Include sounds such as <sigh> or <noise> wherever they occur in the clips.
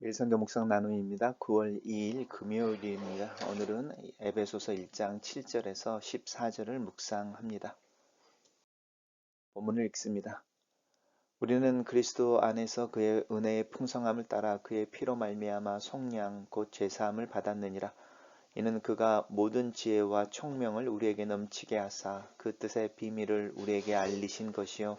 일성교 묵상 나눔입니다. 9월 2일 금요일입니다. 오늘은 에베소서 1장 7절에서 14절을 묵상합니다. 본문을 읽습니다. 우리는 그리스도 안에서 그의 은혜의 풍성함을 따라 그의 피로 말미암아 속량 곧 제사함을 받았느니라. 이는 그가 모든 지혜와 총명을 우리에게 넘치게 하사 그 뜻의 비밀을 우리에게 알리신 것이요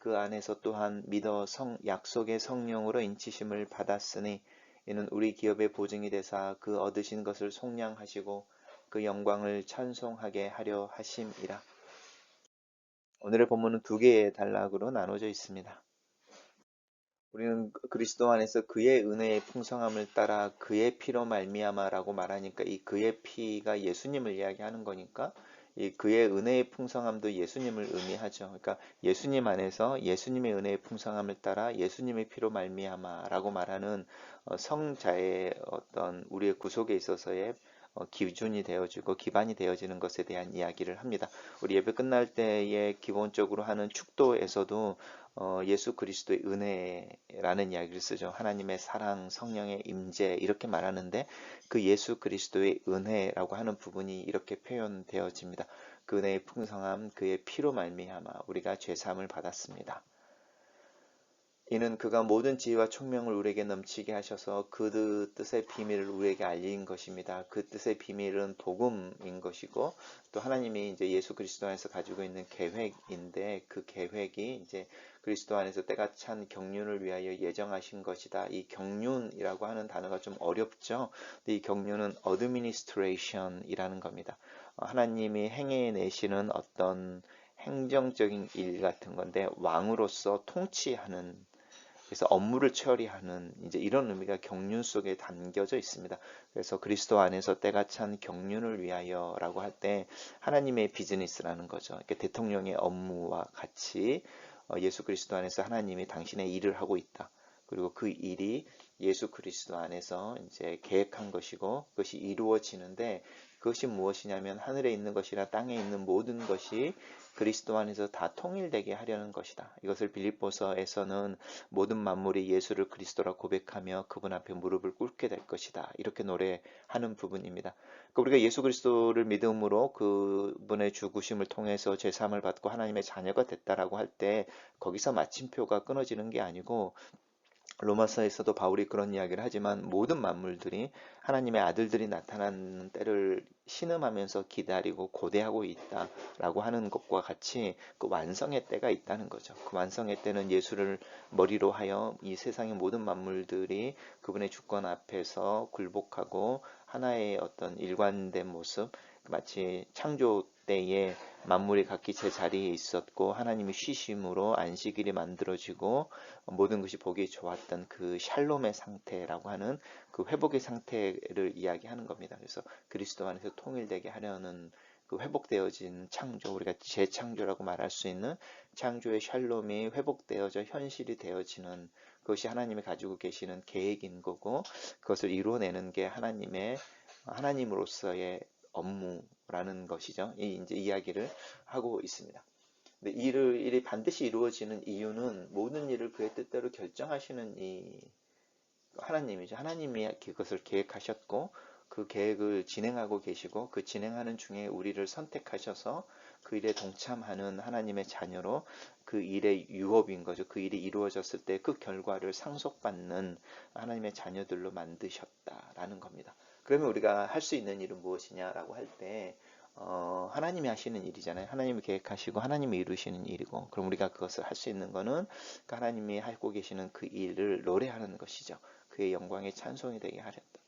그 안에서 또한 믿어 성, 약속의 성령으로 인치심을 받았으니 이는 우리 기업의 보증이 되사 그 얻으신 것을 속량하시고 그 영광을 찬송하게 하려 하심이라. 오늘의 본문은 두 개의 단락으로 나눠져 있습니다. 우리는 그리스도 안에서 그의 은혜의 풍성함을 따라 그의 피로 말미암아라고 말하니까 이 그의 피가 예수님을 이야기하는 거니까 이 그의 은혜의 풍성함도 예수님을 의미하죠. 그러니까 예수님 안에서 예수님의 은혜의 풍성함을 따라 예수님의 피로 말미암아라고 말하는 어, 성자의 어떤 우리의 구속에 있어서의 어, 기준이 되어지고 기반이 되어지는 것에 대한 이야기를 합니다. 우리 예배 끝날 때에 기본적으로 하는 축도에서도 어, 예수 그리스도의 은혜라는 이야기를 쓰죠. 하나님의 사랑, 성령의 임재 이렇게 말하는데 그 예수 그리스도의 은혜라고 하는 부분이 이렇게 표현되어집니다. 그 은혜의 풍성함, 그의 피로 말미암아 우리가 죄 사함을 받았습니다. 이는 그가 모든 지혜와 총명을 우리에게 넘치게 하셔서 그 뜻의 비밀을 우리에게 알린 것입니다. 그 뜻의 비밀은 복음인 것이고 또 하나님이 이제 예수 그리스도 안에서 가지고 있는 계획인데 그 계획이 이제 그리스도 안에서 때가 찬 경륜을 위하여 예정하신 것이다. 이 경륜이라고 하는 단어가 좀 어렵죠. 근데 이 경륜은 administration이라는 겁니다. 어, 하나님이 행해 내시는 어떤 행정적인 일 같은 건데 왕으로서 통치하는 그래서 업무를 처리하는 이제 이런 의미가 경륜 속에 담겨져 있습니다. 그래서 그리스도 안에서 때가 찬 경륜을 위하여라고 할 때 하나님의 비즈니스라는 거죠. 그러니까 대통령의 업무와 같이 어, 예수 그리스도 안에서 하나님이 당신의 일을 하고 있다. 그리고 그 일이 예수 그리스도 안에서 이제 계획한 것이고 그것이 이루어지는데 그것이 무엇이냐면 하늘에 있는 것이나 땅에 있는 모든 것이 그리스도 안에서 다 통일되게 하려는 것이다. 이것을 빌립보서에서는 모든 만물이 예수를 그리스도라 고백하며 그분 앞에 무릎을 꿇게 될 것이다. 이렇게 노래하는 부분입니다. 그러니까 우리가 예수 그리스도를 믿음으로 그분의 죽으심을 통해서 제3을 받고 하나님의 자녀가 됐다라고 할 때 거기서 마침표가 끊어지는 게 아니고 로마서에서도 바울이 그런 이야기를 하지만 모든 만물들이 하나님의 아들들이 나타나는 때를 신음하면서 기다리고 고대하고 있다라고 하는 것과 같이 그 완성의 때가 있다는 거죠. 그 완성의 때는 예수를 머리로 하여 이 세상의 모든 만물들이 그분의 주권 앞에서 굴복하고 하나의 어떤 일관된 모습 마치 창조 때에 만물이 각기 제 자리에 있었고 하나님이 쉬심으로 안식일이 만들어지고 모든 것이 보기 좋았던 그 샬롬의 상태라고 하는 그 회복의 상태를 이야기하는 겁니다. 그래서 그리스도 안에서 통일되게 하려는 그 회복되어진 창조, 우리가 재창조라고 말할 수 있는 창조의 샬롬이 회복되어져 현실이 되어지는 그것이 하나님이 가지고 계시는 계획인 거고 그것을 이루어내는 게 하나님의 하나님으로서의 업무라는 것이죠. 이 이제 이야기를 하고 있습니다. 근데 일을 일이 반드시 이루어지는 이유는 모든 일을 그의 뜻대로 결정하시는 이 하나님이죠. 하나님이 그것을 계획하셨고 그 계획을 진행하고 계시고 그 진행하는 중에 우리를 선택하셔서 그 일에 동참하는 하나님의 자녀로 그 일의 유업인 거죠. 그 일이 이루어졌을 때 그 결과를 상속받는 하나님의 자녀들로 만드셨다라는 겁니다. 그러면 우리가 할 수 있는 일은 무엇이냐라고 할 때, 어, 하나님이 하시는 일이잖아요. 하나님이 계획하시고 하나님이 이루시는 일이고, 그럼 우리가 그것을 할 수 있는 거는 그 하나님이 하고 계시는 그 일을 노래하는 것이죠. 그의 영광의 찬송이 되게 하셨다.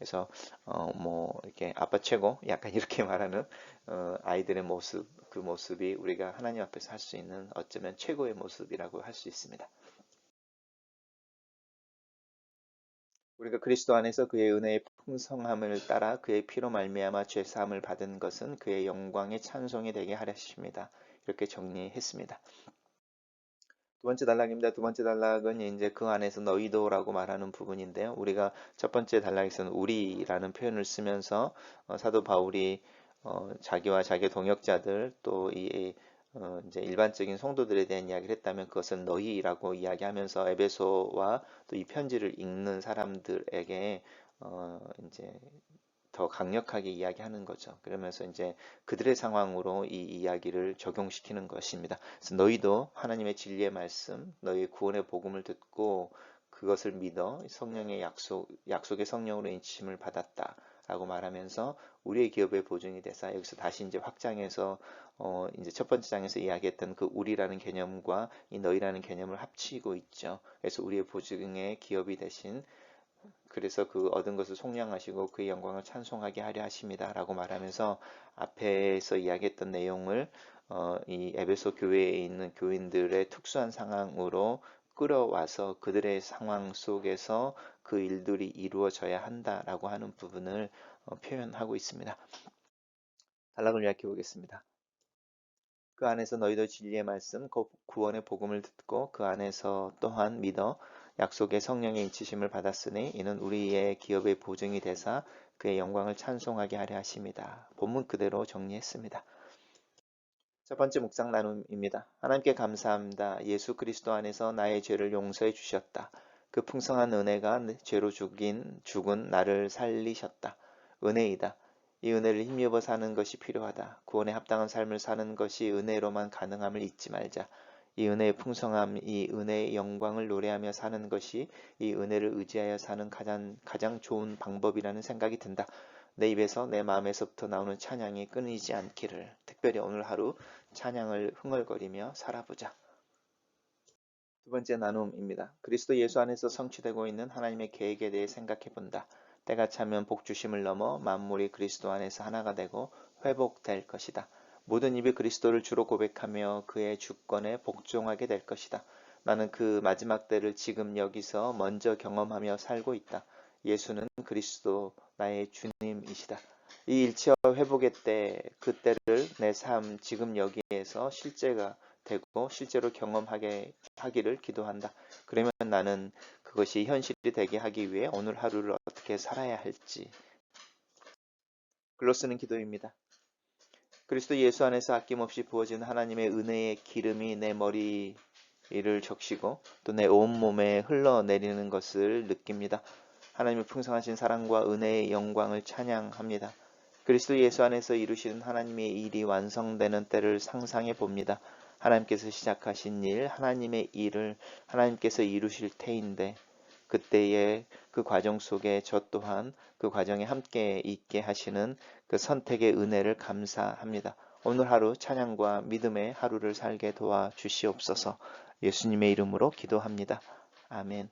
그래서 어, 뭐 이렇게 아빠 최고 약간 <laughs> 이렇게 말하는 어, 아이들의 모습 그 모습이 우리가 하나님 앞에서 할 수 있는 어쩌면 최고의 모습이라고 할 수 있습니다. 우리가 그리스도 안에서 그의 은혜의 풍성함을 따라 그의 피로 말미암아 죄 사함을 받은 것은 그의 영광의 찬송이 되게 하셨습니다. 이렇게 정리했습니다. 두 번째 단락입니다. 두 번째 단락은 이제 그 안에서 너희도라고 말하는 부분인데요. 우리가 첫 번째 단락에서는 우리라는 표현을 쓰면서 어, 사도 바울이 어, 자기와 자기의 동역자들 또이 어, 이제 일반적인 성도들에 대한 이야기를 했다면 그것은 너희라고 이야기하면서 에베소와 또 이 편지를 읽는 사람들에게 어, 이제 더 강력하게 이야기하는 거죠. 그러면서 이제 그들의 상황으로 이 이야기를 적용시키는 것입니다. 그래서 너희도 하나님의 진리의 말씀, 너희 구원의 복음을 듣고 그것을 믿어 성령의 약속, 약속의 성령으로 인치심을 받았다. 라고 말하면서 우리의 기업의 보증이 되사 여기서 다시 이제 확장해서 어 이제 첫 번째 장에서 이야기했던 그 우리라는 개념과 이 너희라는 개념을 합치고 있죠. 그래서 우리의 보증의 기업이 되신 그래서 그 얻은 것을 속량하시고 그의 영광을 찬송하게 하려 하십니다 라고 말하면서 앞에서 이야기했던 내용을 어, 이 에베소 교회에 있는 교인들의 특수한 상황으로 끌어와서 그들의 상황 속에서 그 일들이 이루어져야 한다라고 하는 부분을 어, 표현하고 있습니다. 단락을 요약해 보겠습니다. 그 안에서 너희도 진리의 말씀, 구원의 복음을 듣고 그 안에서 또한 믿어 약속의 성령의 인치심을 받았으니 이는 우리의 기업의 보증이 되사 그의 영광을 찬송하게 하려 하십니다. 본문 그대로 정리했습니다. 첫 번째 묵상 나눔입니다. 하나님께 감사합니다. 예수 그리스도 안에서 나의 죄를 용서해 주셨다. 그 풍성한 은혜가 죄로 죽인 죽은 나를 살리셨다. 은혜이다. 이 은혜를 힘입어 사는 것이 필요하다. 구원에 합당한 삶을 사는 것이 은혜로만 가능함을 잊지 말자. 이 은혜의 풍성함, 이 은혜의 영광을 노래하며 사는 것이 이 은혜를 의지하여 사는 가장, 가장 좋은 방법이라는 생각이 든다. 내 입에서 내 마음에서부터 나오는 찬양이 끊이지 않기를 특별히 오늘 하루 찬양을 흥얼거리며 살아보자. 두 번째 나눔입니다. 그리스도 예수 안에서 성취되고 있는 하나님의 계획에 대해 생각해 본다. 때가 차면 복주심을 넘어 만물이 그리스도 안에서 하나가 되고 회복될 것이다. 모든 입이 그리스도를 주로 고백하며 그의 주권에 복종하게 될 것이다. 나는 그 마지막 때를 지금 여기서 먼저 경험하며 살고 있다. 예수는 그리스도 나의 주님이시다. 이 일치와 회복의 때, 그때를 내 삶 지금 여기에서 실제가 되고 실제로 경험하게 하기를 기도한다. 그러면 나는 그것이 현실이 되게 하기 위해 오늘 하루를 어떻게 살아야 할지 글로 쓰는 기도입니다. 그리스도 예수 안에서 아낌없이 부어진 하나님의 은혜의 기름이 내 머리를 적시고 또 내 온몸에 흘러내리는 것을 느낍니다. 하나님의 풍성하신 사랑과 은혜의 영광을 찬양합니다. 그리스도 예수 안에서 이루시는 하나님의 일이 완성되는 때를 상상해 봅니다. 하나님께서 시작하신 일, 하나님의 일을 하나님께서 이루실 테인데 그때의 그 과정 속에 저 또한 그 과정에 함께 있게 하시는 그 선택의 은혜를 감사합니다. 오늘 하루 찬양과 믿음의 하루를 살게 도와 주시옵소서 예수님의 이름으로 기도합니다. 아멘.